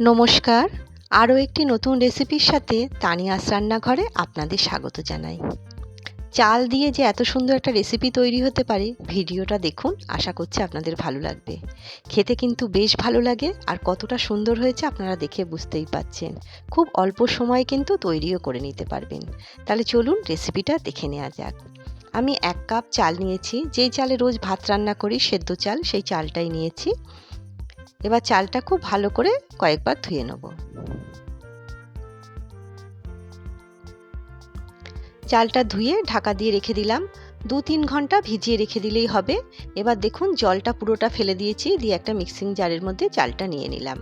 নমস্কার। আরও একটি নতুন রেসিপির সাথে তানিয়াস রান্নাঘরে আপনাদের স্বাগত জানাই। চাল দিয়ে যে এত সুন্দর একটা রেসিপি তৈরি হতে পারে, ভিডিওটা দেখুন, আশা করছি আপনাদের ভালো লাগবে। খেতে কিন্তু বেশ ভালো লাগে আর কতটা সুন্দর হয়েছে আপনারা দেখে বুঝতেই পাচ্ছেন। খুব অল্প সময়ে কিন্তু তৈরিও করে নিতে পারবেন। তাহলে চলুন রেসিপিটা দেখে নেওয়া যাক। আমি এক কাপ চাল নিয়েছি, যেই চালে রোজ ভাত রান্না করি, সেদ্ধ চাল, সেই চালটাই নিয়েছি। এবার চালটা খুব ভালো করে কয়েকবার ধুয়ে নেব। চালটা ধুয়ে ঢাকা দিয়ে রেখে দিলাম। দু তিন ঘণ্টা ভিজিয়ে রেখে দিলেই হবে। এবার দেখুন জলটা পুরোটা ফেলে দিয়েছি, দিয়ে একটা মিক্সিং জারের মধ্যে চালটা নিয়ে নিলাম।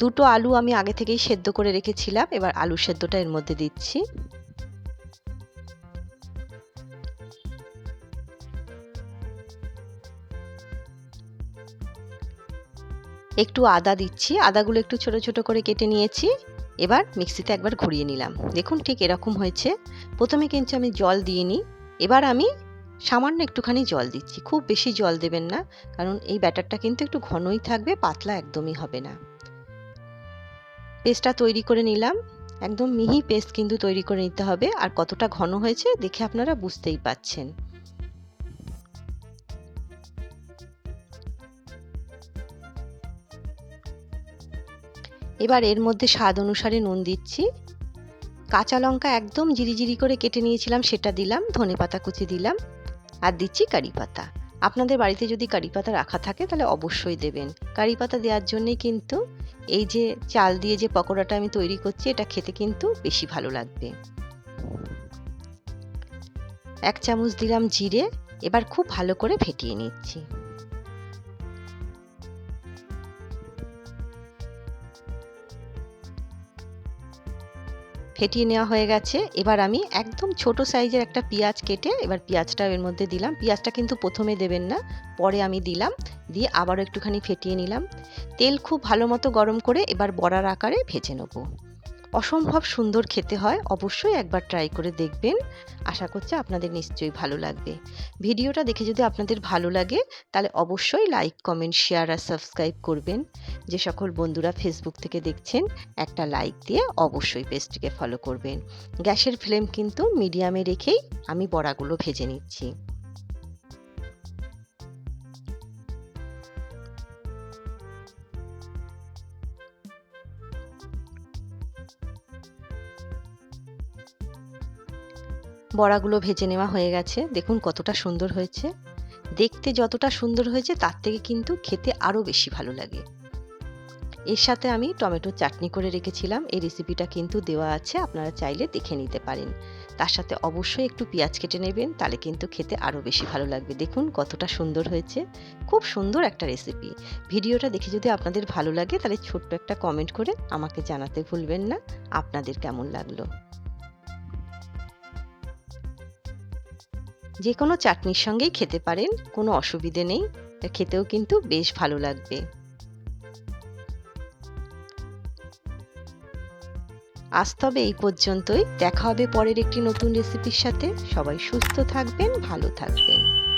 দুটো আলু আমি আগে থেকেই সেদ্ধ করে রেখেছিলাম, এবার আলু সেদ্ধটা এর মধ্যে দিচ্ছি। একটু আদা দিচ্ছি, আদাগুলো একটু ছোট ছোট করে কেটে নিয়েছি। এবার মিক্সিতে একবার ঘুরিয়ে নিলাম। দেখুন ঠিক এরকম হয়েছে। প্রথমে কিন্তু আমি জল দিয়ে নিই এবার আমি সামান্য একটুখানি জল দিচ্ছি। খুব বেশি জল দেবেন না, কারণ এই ব্যাটারটা কিন্তু একটু ঘনই থাকবে, পাতলা একদমই হবে না। পেস্টটা তৈরি করে নিলাম। একদম মিহি পেস্ট কিন্তু তৈরি করে নিতে হবে। আর কতটা ঘন হয়েছে দেখে আপনারা বুঝতেই পাচ্ছেন। এবার এর মধ্যে স্বাদ অনুসারে নুন দিচ্ছি। কাঁচা লঙ্কা একদম জিরি করে কেটে নিয়েছিলাম, সেটা দিলাম, ধনে পাতা কুচি দিলাম আর দিচ্ছি কারি পাতা। আপনাদের বাড়িতে যদি কারি পাতা রাখা থাকে, তাহলে অবশ্যই দেবেন। কারি পাতা দেওয়ার জন্যই কিন্তু এই যে চাল দিয়ে যে পকোড়াটা আমি তৈরি করছি, এটা খেতে কিন্তু বেশি ভালো লাগবে। এক চামচ দিলাম জিরে, এবার খুব ভালো করে ফেটিয়ে নিচ্ছি। ফেটিয়ে নেওয়া হয়ে গেছে। এবার আমি একদম ছোট সাইজের একটা পেঁয়াজ কেটে এবার পেঁয়াজটা এর মধ্যে দিলাম। পেঁয়াজটা কিন্তু প্রথমে দেবেন না, পরে আমি দিলাম। দিয়ে আবারও একটুখানি ফেটিয়ে নিলাম। তেল খুব ভালো মতো গরম করে এবার বড়ার আকারে ভেজে নেব। অসম্ভব সুন্দর খেতে হয়, অবশ্যই একবার ট্রাই করে দেখবেন। আশা করছি আপনাদের নিশ্চয়ই ভালো লাগবে। ভিডিওটা দেখে যদি আপনাদের ভালো লাগে, তাহলে অবশ্যই লাইক কমেন্ট শেয়ার আর সাবস্ক্রাইব করবেন। যে সকল বন্ধুরা ফেসবুক থেকে দেখছেন, একটা লাইক দিয়ে অবশ্যই পেজটিকে ফলো করবেন। গ্যাসের ফ্লেম কিন্তু মিডিয়ামে রেখেই আমি বড়াগুলো ভেজে নিচ্ছি। বড়াগুলো ভেজে নেওয়া হয়ে গেছে। দেখুন কতটা সুন্দর হয়েছে। দেখতে যতটা সুন্দর হয়েছে, তার থেকে কিন্তু খেতে আরও বেশি ভালো লাগে। এর সাথে আমি টমেটো চাটনি করে রেখেছিলাম। এই রেসিপিটা কিন্তু দেওয়া আছে, আপনারা চাইলে দেখে নিতে পারেন। তার সাথে অবশ্যই একটু পেঁয়াজ কেটে নেবেন, তাহলে কিন্তু খেতে আরও বেশি ভালো লাগবে। দেখুন কতটা সুন্দর হয়েছে। খুব সুন্দর একটা রেসিপি ভিডিওটা দেখে যদি আপনাদের ভালো লাগে, তাহলে ছোট্ট একটা কমেন্ট করে আমাকে জানাতে ভুলবেন না। আপনাদের কেমন লাগল? যে কোনো চাটনির সঙ্গেই খেতে পারেন, কোনো অসুবিধে নেই। খেতেও কিন্তু বেশ ভালো লাগবে। আজ তবে এই পর্যন্তই। দেখা হবে পরের একটি নতুন রেসিপির সাথে। সবাই সুস্থ থাকবেন, ভালো থাকবেন।